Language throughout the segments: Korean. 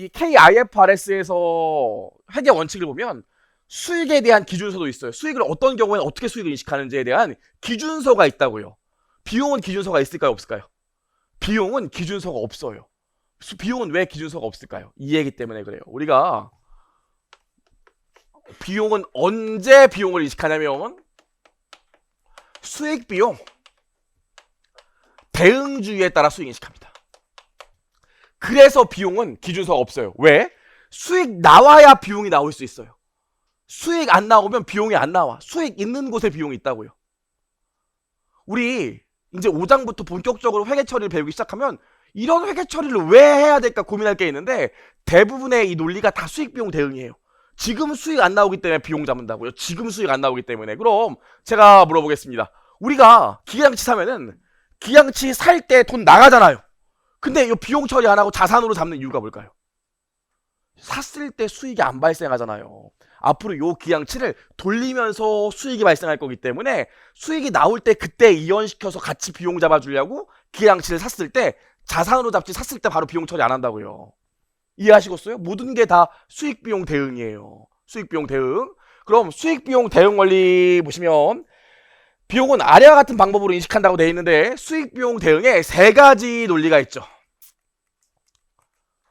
이 KIFRS에서 회계 원칙을 보면 수익에 대한 기준서도 있어요. 수익을 어떤 경우에는 어떻게 수익을 인식하는지에 대한 기준서가 있다고요. 비용은 기준서가 있을까요? 없을까요? 비용은 기준서가 없어요. 수- 비용은 왜 기준서가 없을까요? 이 얘기 때문에 그래요. 우리가 비용은 언제 비용을 인식하냐면 수익 비용 대응주의에 따라 수익 인식합니다. 그래서 비용은 기준서가 없어요. 왜? 수익 나와야 비용이 나올 수 있어요. 수익 안 나오면 비용이 안 나와. 수익 있는 곳에 비용이 있다고요. 우리 이제 5장부터 본격적으로 회계 처리를 배우기 시작하면 이런 회계 처리를 왜 해야 될까 고민할 게 있는데 대부분의 이 논리가 다 수익 비용 대응이에요. 지금 수익 안 나오기 때문에 비용 잡는다고요. 지금 수익 안 나오기 때문에. 그럼 제가 물어보겠습니다. 우리가 기계장치 사면은 기계장치 살 때 돈 나가잖아요. 근데 이 비용 처리 안 하고 자산으로 잡는 이유가 뭘까요? 샀을 때 수익이 안 발생하잖아요. 앞으로 요 기양치를 돌리면서 수익이 발생할 거기 때문에 수익이 나올 때 그때 이연시켜서 같이 비용 잡아주려고 기양치를 샀을 때 자산으로 잡지 샀을 때 바로 비용 처리 안 한다고요. 이해하시겠어요? 모든 게 다 수익 비용 대응이에요. 수익 비용 대응. 그럼 수익 비용 대응 원리 보시면 비용은 아래와 같은 방법으로 인식한다고 되어 있는데 수익 비용 대응에 세 가지 논리가 있죠.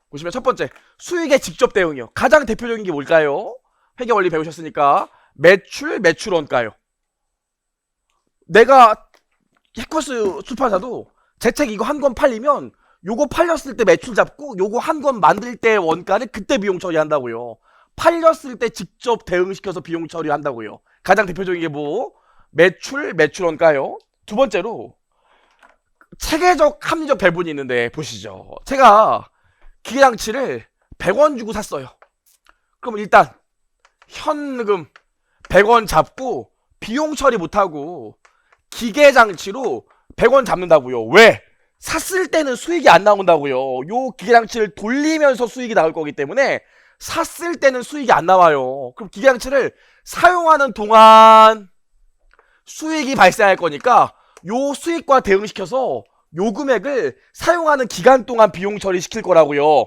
보시면 첫 번째 수익의 직접 대응이요. 가장 대표적인 게 뭘까요? 회계 원리 배우셨으니까 매출 매출원가요. 내가 해커스 출판사도 제 책 이거 한 권 팔리면 요거 팔렸을 때 매출 잡고 요거 한 권 만들 때 원가를 그때 비용 처리한다고요. 팔렸을 때 직접 대응시켜서 비용 처리한다고요. 가장 대표적인 게 뭐? 매출 매출원가요. 두 번째로 체계적 합리적 배분이 있는데 보시죠. 제가 기계장치를 100원 주고 샀어요. 그럼 일단 현금 100원 잡고 비용 처리 못하고 기계장치로 100원 잡는다고요. 왜? 샀을 때는 수익이 안 나온다고요. 요 기계장치를 돌리면서 수익이 나올 거기 때문에 샀을 때는 수익이 안 나와요. 그럼 기계장치를 사용하는 동안 수익이 발생할 거니까 요 수익과 대응시켜서 요 금액을 사용하는 기간 동안 비용 처리시킬 거라고요.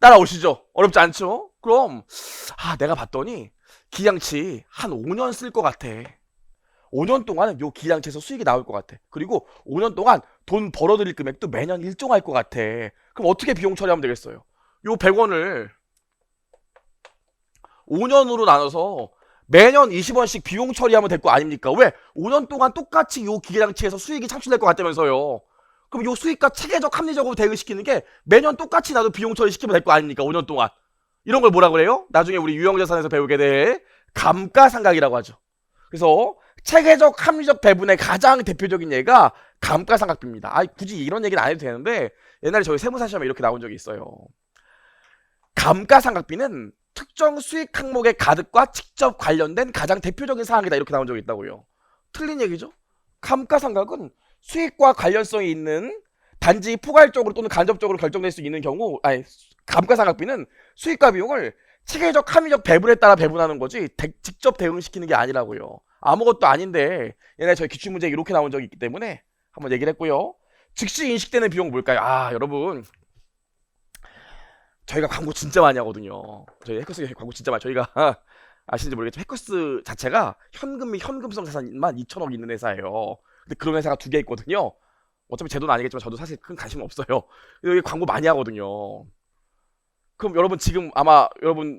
따라오시죠? 어렵지 않죠? 그럼 아 내가 봤더니 기장치 한 5년 쓸 것 같아. 5년 동안은 요 기장치에서 수익이 나올 것 같아. 그리고 5년 동안 돈 벌어들일 금액도 매년 일정할 것 같아. 그럼 어떻게 비용 처리하면 되겠어요? 요 100원을 5년으로 나눠서 매년 20원씩 비용 처리하면 될 거 아닙니까? 왜? 5년 동안 똑같이 요 기계장치에서 수익이 창출될 것 같다면서요. 그럼 요 수익과 체계적 합리적으로 대응시키는 게 매년 똑같이 나도 비용 처리시키면 될 거 아닙니까? 5년 동안. 이런 걸 뭐라 그래요? 나중에 우리 유형자산에서 배우게 될 감가상각이라고 하죠. 그래서 체계적 합리적 배분의 가장 대표적인 예가 감가상각비입니다. 아, 굳이 이런 얘기는 안 해도 되는데 옛날에 저희 세무사 시험에 이렇게 나온 적이 있어요. 감가상각비는 특정 수익 항목의 가득과 직접 관련된 가장 대표적인 사항이다 이렇게 나온 적이 있다고요. 틀린 얘기죠? 감가상각은 수익과 관련성이 있는 단지 포괄적으로 또는 간접적으로 결정될 수 있는 경우 아니 감가상각비는 수익과 비용을 체계적 합리적 배분에 따라 배분하는 거지 대- 직접 대응시키는 게 아니라고요. 아무것도 아닌데 옛날에 저희 기출 문제 이렇게 나온 적이 있기 때문에 한번 얘기를 했고요. 즉시 인식되는 비용은 뭘까요? 아 여러분 저희가 광고 진짜 많이 하거든요. 저희 해커스 광고 진짜 많이 저희가 아시는지 모르겠지만 해커스 자체가 현금 및 현금성 자산만 2천억 있는 회사예요. 근데 그런 회사가 두 개 있거든요. 어차피 제 돈 아니겠지만 저도 사실 큰 관심 없어요. 여기 광고 많이 하거든요. 그럼 여러분 지금 아마 여러분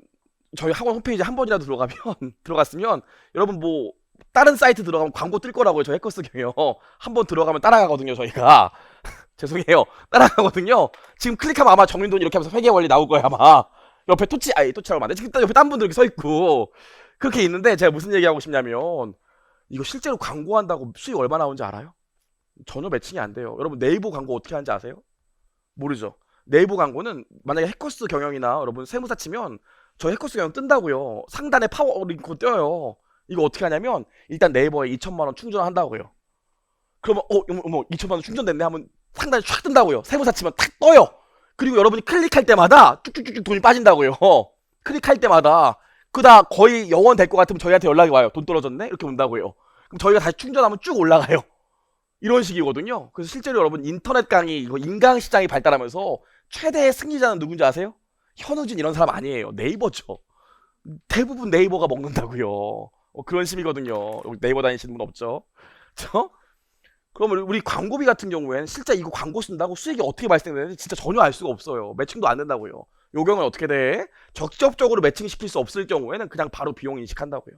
저희 학원 홈페이지 한 번이라도 들어가면 들어갔으면 여러분 뭐 다른 사이트 들어가면 광고 뜰 거라고요. 저 해커스 경요. 한 번 들어가면 따라가거든요. 저희가 죄송해요. 따라가거든요. 지금 클릭하면 아마 정린돈 이렇게 하면서 회계 원리 나올 거예요. 아마 옆에 토치 아니 토치라고 말해. 지금 옆에 딴 분들 이렇게 서 있고 그렇게 있는데 제가 무슨 얘기하고 싶냐면 이거 실제로 광고한다고 수익 얼마 나오는지 알아요? 전혀 매칭이 안 돼요. 여러분 네이버 광고 어떻게 하는지 아세요? 모르죠. 네이버 광고는 만약에 해커스 경영이나 여러분 세무사 치면 저 해커스 경영 뜬다고요. 상단에 파워 링크 떠요. 이거 어떻게 하냐면 일단 네이버에 2천만 원 충전한다고요. 그러면 어 어머 2천만 원 충전됐네 하면 상단에 쫙 뜬다고요. 세무사 치면 탁 떠요. 그리고 여러분이 클릭할 때마다 쭉쭉쭉쭉 돈이 빠진다고요. 클릭할 때마다 그다 거의 영원 될 것 같으면 저희한테 연락이 와요. 돈 떨어졌네 이렇게 온다고요. 그럼 저희가 다시 충전하면 쭉 올라가요. 이런 식이거든요. 그래서 실제로 여러분 인터넷 강의, 인강 시장이 발달하면서 최대의 승리자는 누군지 아세요? 현우진 이런 사람 아니에요. 네이버죠. 대부분 네이버가 먹는다고요. 어, 그런 식이거든요. 여기 네이버 다니시는 분 없죠? 저? 그러면 우리 광고비 같은 경우에는 실제 이거 광고 쓴다고 수익이 어떻게 발생되는지 진짜 전혀 알 수가 없어요. 매칭도 안 된다고요. 요 경우는 어떻게 돼? 적극적으로 매칭시킬 수 없을 경우에는 그냥 바로 비용 인식한다고요.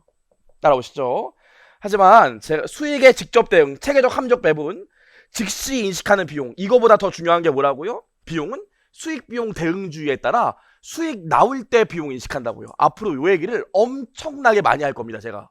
따라오시죠? 하지만 제가 수익의 직접 대응, 체계적 함적 배분, 즉시 인식하는 비용, 이거보다 더 중요한 게 뭐라고요? 비용은 수익 비용 대응주의에 따라 수익 나올 때 비용 인식한다고요. 앞으로 요 얘기를 엄청나게 많이 할 겁니다, 제가.